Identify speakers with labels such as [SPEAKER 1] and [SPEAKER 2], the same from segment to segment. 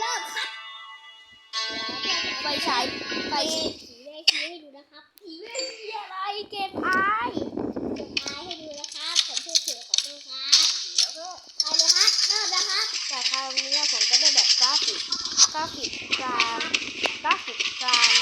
[SPEAKER 1] เริ่มครับ
[SPEAKER 2] ไฟฉายไฟ
[SPEAKER 1] ผีแม่ชี้ให้ดูนะครับ
[SPEAKER 2] ผีเล่นเหี้ยอะไรเกมอาย
[SPEAKER 1] เก็บท้ายให้ดูนะครับผมชื่อเสือขอโทษครับ
[SPEAKER 2] เดี๋ยวเถอะ
[SPEAKER 1] ไปเลยครับเริ่มนะครับ
[SPEAKER 2] แต่คราวนี้ผมจะได้แบบกราฟิกกราฟิกกลางกราฟิกกลาง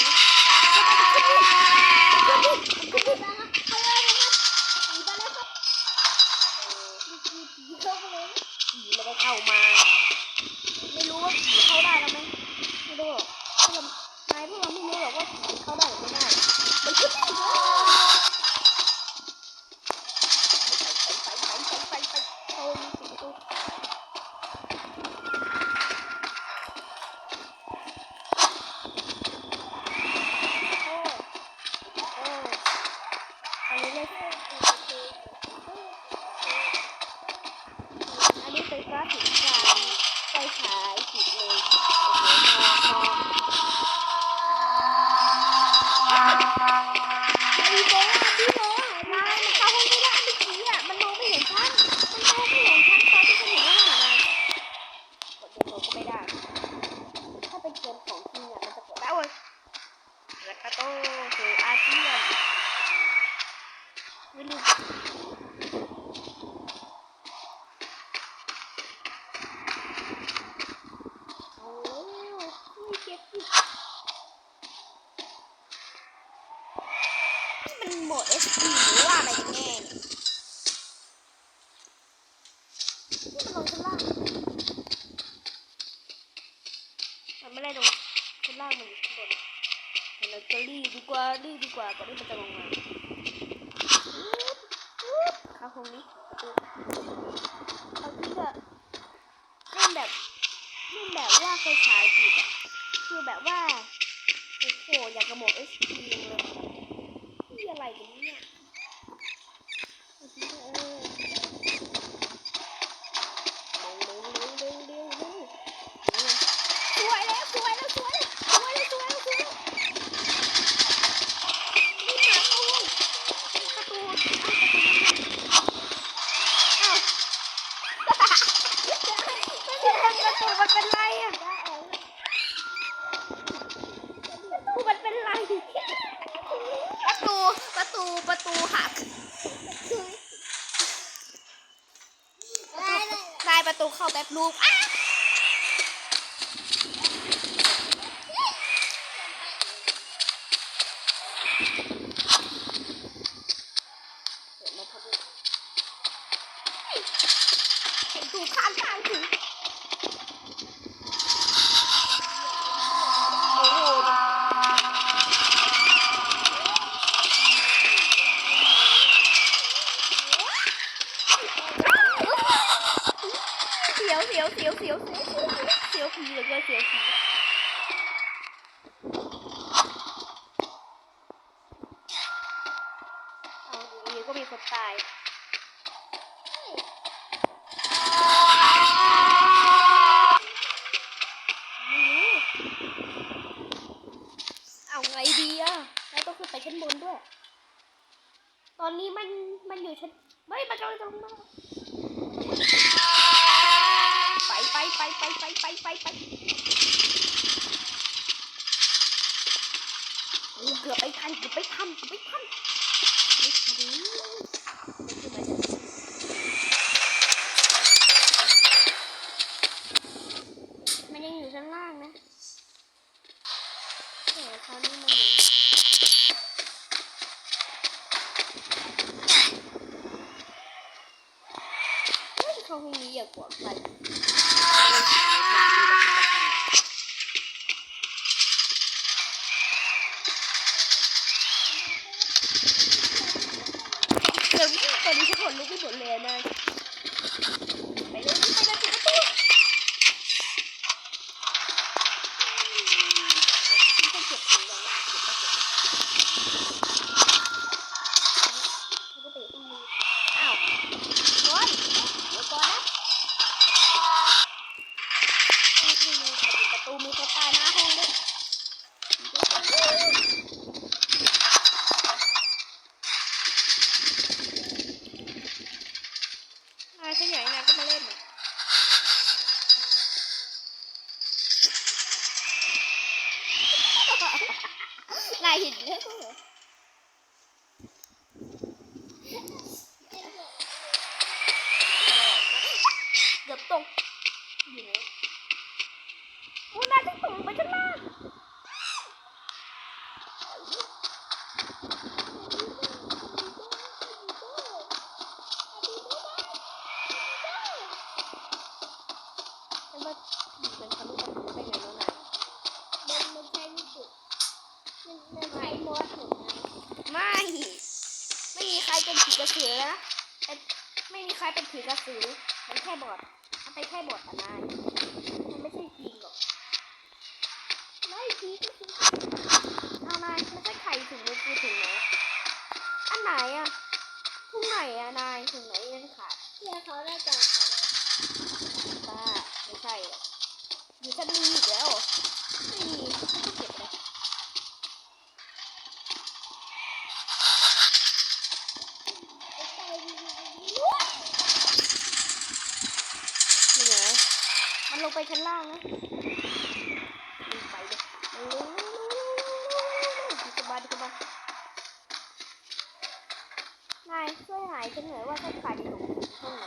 [SPEAKER 2] โหอาเทียนวิลิโอ้ไม่เก็บมันหมดเอสพีหรือว่าอะไรกันแน่ ดีดีกว่าก่อนที่มันจะลงมาเข้าคงนี้เอาที่จะเล่นแบบเล่นแบบว่าไฟฉายติดอะคือแบบว่า โอ้โหอยากกระโมก SD เลยูหัก
[SPEAKER 1] ลา
[SPEAKER 2] ยประตูเข้าแบบลูกอะดูข้างทาง ยวเสียวเสียวเสียวเสียวเสียวผีเหลือเกินเสียวผีเอาอยู่ๆก็มีคนตายเอาไงดีอะเราต้องขึ้นไปชั้นบนด้วย ตอนนี้มันมันอยู่ชั้นไม่มันกำลังจะลงมา ไม่ทันไม่ทัไม่ทัมันยังอยู่ชั้นล่างนะแต่คราวนี้มันหนีเขาคงหนีอย่างปลอดภัยายเห็นแล้วเหรอเกือบตกอยู่ไหนโอ้นายจะตกไปข้างล่าง ฉันว่าเป็นฉันรู้จักได้ไงน้องนาย
[SPEAKER 1] มันมันใช้ไม่ถูกมันมันใช้มอสถูกไหม
[SPEAKER 2] ไม่ ไม่มีใครเป็นผีกระสือแล้วนะแต่ไม่มีใคร เป็นผีกระสือ มันแค่บอดมันเป็นแค่บอดอะนายมันไม่ใช่จริงหรอก
[SPEAKER 1] ไม่พีก็คือ
[SPEAKER 2] เอานายไม่ใช่ไข่ถึงมือกูถึงไหนอันไหนอะถุงไหนอะนายถุงไหนยังขาด
[SPEAKER 1] เพื่อเขาน่าจะเอา
[SPEAKER 2] บ้าไม่ใช่หรอกอยู่ฉันมีอีกแล้ว ไปชั้นล่างนะไปเลยสบายสบายนายช่วยหายฉันหน่อยว่าฉันขาดอยู่ตรงห้องไหน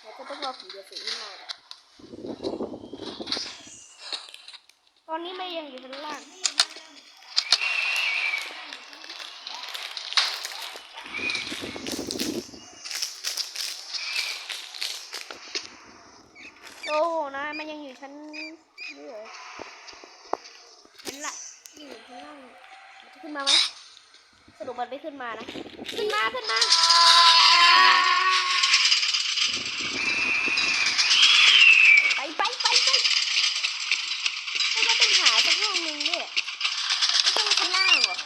[SPEAKER 2] เดี๋ยวจะต้องรอผีเดือดสีขึ้นมาตอนนี้ไม่ยังอยู่ชั้นล่าง โอ้โหนายมันยังอยู่ชั้นนี่เลยชั้นละอยู่ชั้นล่างมันจะขึ้นมาไหม สรุปมันไม่ขึ้นมานะ ขึ้นมา ขึ้นมา ไปไปไปไปไม่ว่าต้องหาสักห้องหนึ่งเนี่ยไม่ใช่ชั้นล่างเหรอ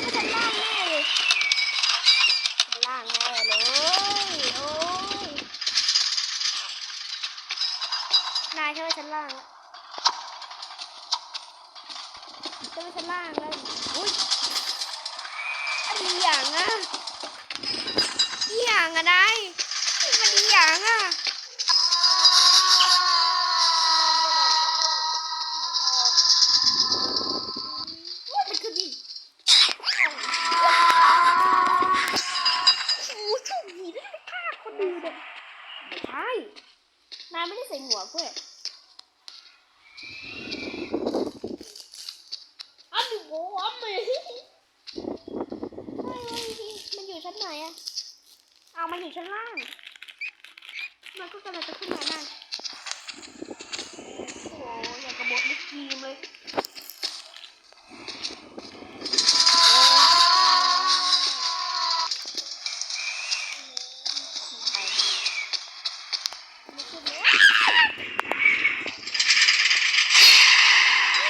[SPEAKER 2] ไม่ใช่ชั้นล่างแน่เลยชั้นล่างแน่เลยโอ้ย นายใช่ไหมชั้นล่างแล้วใช่ไหมชั้นล่างแล้วอุ้ย อันนี้อย่างอะอีหยังอะนายมันอีหยังอะว่ามันคือดิโอ้โชคดีได้ไปฆ่าคนอื่นเลยไม่ใช่นายไม่ได้ใส่หมวกด้วย
[SPEAKER 1] อันนี้โว้อันนี้
[SPEAKER 2] เฮ้ยมันอยู่ชั้น ไหนอะเอามันอยู่ชั้นล่าง มันก็กำลังจะขึ้นมาได้โอ้โหอย่างกระบอกลูกทีมเลยไม่ขึ้นเลย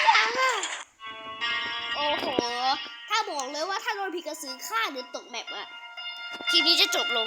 [SPEAKER 2] ยังอะโอ้โหถ้าบอกเลยว่าถ้าโดนผีกระสือฆ่าหรือตกแมปอะ คลิปนี้จะจบลง